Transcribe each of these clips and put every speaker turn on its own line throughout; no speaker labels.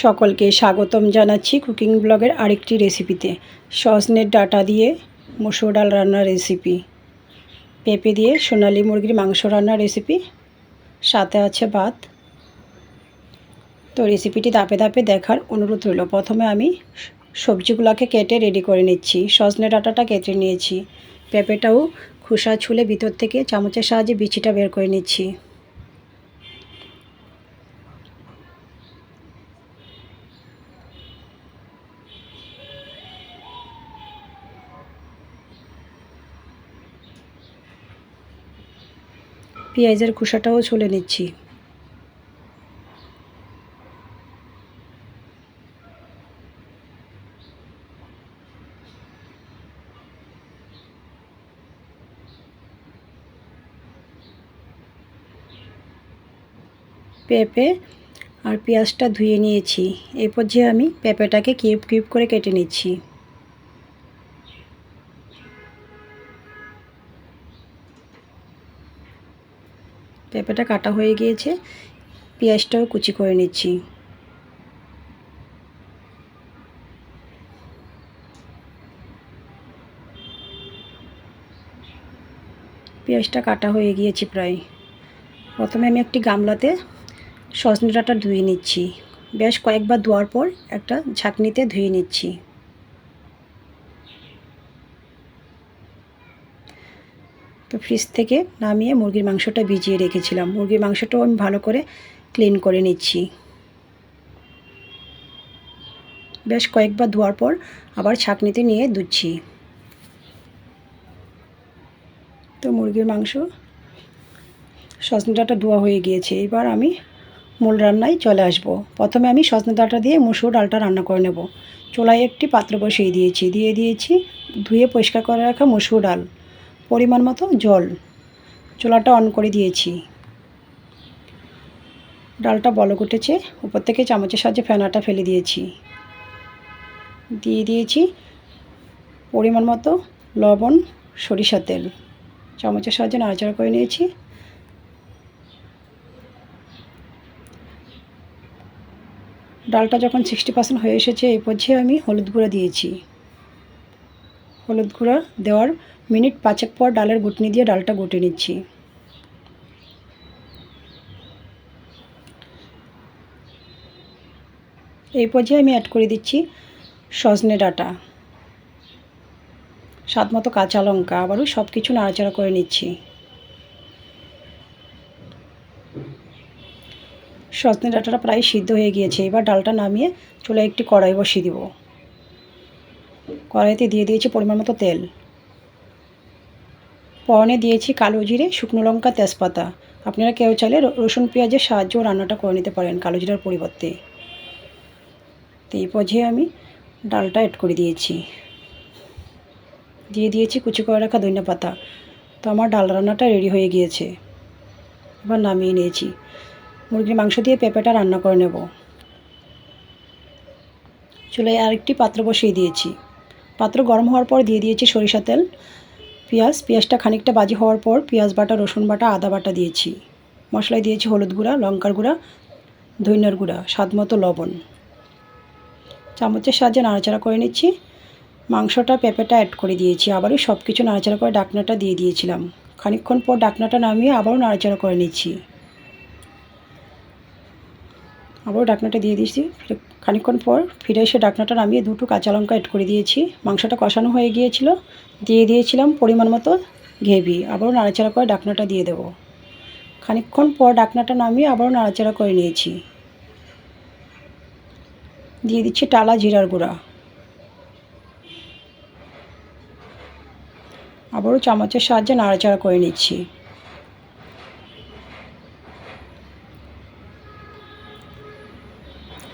সকলকে স্বাগতম জানাচ্ছি কুকিং ব্লগের আরেকটি রেসিপিতে। সজনের ডাটা দিয়ে মসুর ডাল রান্নার রেসিপি। পেঁপে দিয়ে সোনালি মুরগির মাংস রান্নার রেসিপি। সাথে আছে ভাত। তো রেসিপিটি ধাপে ধাপে দেখার অনুরোধ রইল। প্রথমে আমি সবজিগুলোকে কেটে রেডি করে নিচ্ছি। সজনে ডাটাটা কেটে নিয়েছি। পেঁপেটাও খোসা ছুলে ভিতর থেকে চামচের সাহায্যে বিচিটা বের করে নিচ্ছি। পেঁয়াজের খোসাটাও ছুলে নিচ্ছি। পেঁপে আর পেঁয়াজটা ধুয়ে নিয়েছি। এরপর যে আমি পেঁপেটাকে কিউব কিউব করে কেটে নিচ্ছি। পেঁপেটা কাটা হয়ে গিয়েছে, পেঁয়াজটাও কুচি করে নিচ্ছি। পেঁয়াজটা কাটা হয়ে গিয়েছে প্রায়। প্রথমে আমি একটি গামলাতে সজনে ডাঁটা ধুয়ে নিচ্ছি। বেশ কয়েকবার ধোয়ার পর একটা ঝাঁকনিতে ধুয়ে নিচ্ছি। ফ্রিজ থেকে নামিয়ে মুরগির মাংসটা ভিজিয়ে রেখেছিলাম। মুরগির মাংসটাও আমি ভালো করে ক্লিন করে নিচ্ছি। বেশ কয়েকবার ধোয়ার পর আবার ছাঁকনিতে নিয়ে ধুচ্ছি। তো মুরগির মাংস, সজনে ডাঁটা ধোয়া হয়ে গিয়েছে। এবার আমি মূল রান্নায় চলে আসব। প্রথমে আমি সজনে ডাঁটা দিয়ে মুসুর ডালটা রান্না করে নেব। চুলায় একটি পাত্র বসিয়ে দিয়েছি। দিয়ে দিয়েছি ধুয়ে পরিষ্কার করে রাখা মুসুর ডাল। পরিমাণ মতো জল। চুলাটা অন করে দিয়েছি। ডালটা বলক উঠেছে। উপর থেকে চামচের সাহায্যে ফেনাটা ফেলে দিয়েছি। দিয়ে দিয়েছি পরিমাণ মতো লবণ সরিষা তেল। চামচের সাহায্যে নাড়াচাড়া করে নিয়েছি। ডালটা যখন সিক্সটি পার্সেন্ট হয়ে এসেছে এই পর্যায়ে আমি হলুদ গুঁড়া দিয়েছি। হলুদ গুঁড়া দেওয়ার মিনিট পাঁচেক পর ডালের গুটনি দিয়ে ডালটা গুটে নিচ্ছি। এই পর্যায়ে আমি অ্যাড করে দিচ্ছি সজনে ডাঁটা। স্বাদ মতো কাঁচা লঙ্কা, আবারও সব কিছু নাড়াচাড়া করে নিচ্ছি। সজনে ডাঁটাটা প্রায় সিদ্ধ হয়ে গিয়েছে, এবার ডালটা নামিয়ে চুলে একটি কড়াই বসিয়ে দিব। কড়াইতে দিয়ে দিয়েছি পরিমাণ মতো তেল। পরনে দিয়েছি কালো জিরে, শুকনো লঙ্কা, তেজপাতা। আপনারা কেউ চাইলে রসুন, পেঁয়াজের সাহায্যেও রান্নাটা করে নিতে পারেন কালো জিরার পরিবর্তে। তো এই পর্যায়ে আমি ডালটা অ্যাড করে দিয়েছি। দিয়ে দিয়েছি কুচি করে রাখা ধনিয়া পাতা। তো আমার ডাল রান্নাটা রেডি হয়ে গিয়েছে। এবার নামিয়ে নিয়েছি। মুরগির মাংস দিয়ে পেঁপেটা রান্না করে নেব। চুলায় আরেকটি পাত্র বসিয়ে দিয়েছি। পাত্র গরম হওয়ার পর দিয়ে দিয়েছি সরিষা তেল, পেঁয়াজ। পেঁয়াজটা খানিকটা বাজি হওয়ার পর পেঁয়াজ বাটা, রসুন বাটা, আদা বাটা দিয়েছি। মশলায় দিয়েছি হলুদ গুঁড়া, লঙ্কার গুঁড়া ধইনার গুঁড়া, স্বাদ মতো লবণ। চামচের সাহায্যে নাড়াচাড়া করে নিচ্ছি। মাংসটা, পেঁপেটা অ্যাড করে দিয়েছি। আবারও সব কিছু নাড়াচাড়া করে ডাকনাটা দিয়ে দিয়েছিলাম। খানিকক্ষণ পর ডাকনাটা নামিয়ে আবারও নাড়াচাড়া করে নিচ্ছি। আবারও ডাকনাটা দিয়ে দিয়েছি। খানিকক্ষণ পর ফিরে এসে ডাকনাটা নামিয়ে দুটো কাঁচা লঙ্কা অ্যাড করে দিয়েছি। মাংসটা কষানো হয়ে গিয়েছিল। দিয়ে দিয়েছিলাম পরিমাণ মতো ঘেবি আবারও নাড়াচাড়া করে ডাকনাটা দিয়ে দেবো। খানিকক্ষণ পর ডাকনাটা নামিয়ে আবারও নাড়াচাড়া করে নিয়েছি। দিয়ে দিচ্ছি টালা জিরার গুঁড়া। আবারও চামচের সাহায্যে নাড়াচাড়া করে নিচ্ছি।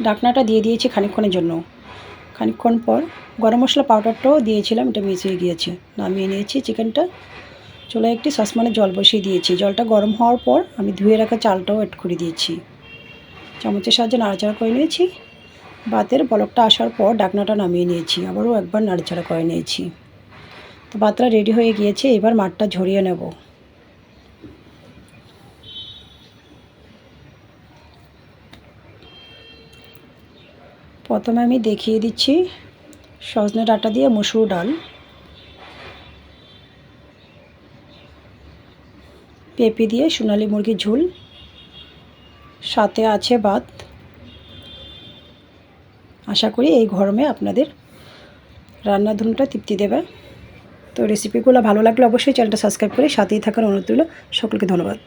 ডাকনাটা দিয়ে দিয়েছি খানিকক্ষণের জন্য। খানিকক্ষণ পর গরম মশলা পাউডারটাও দিয়েছিলাম, এটা মিশিয়ে গিয়েছে। নামিয়ে নিয়েছি চিকেনটা। চলে একটি সসমানে জল বসিয়ে দিয়েছি। জলটা গরম হওয়ার পর আমি ধুয়ে রাখা চালটাও অ্যাড করে দিয়েছি। চামচের সাহায্যে নাড়াচাড়া করে নিয়েছি। ভাতের বলকটা আসার পর ডাকনাটা নামিয়ে নিয়েছি। আবারও একবার নাড়াচাড়া করে নিয়েছি। তো ভাতটা রেডি হয়ে গিয়েছে, এবার মাঠটা ঝরিয়ে নেব। প্রথমে আমি দেখিয়ে দিচ্ছি সজনে ডাটা দিয়ে মসুর ডাল। পেঁপে দিয়ে সোনালি মুরগির ঝোল। সাথে আছে ভাত। আশা করি এই গরমে আপনাদের রান্নার ধুনটা তৃপ্তি দেবে। তো রেসিপিগুলো ভালো লাগলে অবশ্যই চ্যানেলটা সাবস্ক্রাইব করে সাথেই থাকার অনুরোধ রইল। সকলকে ধন্যবাদ।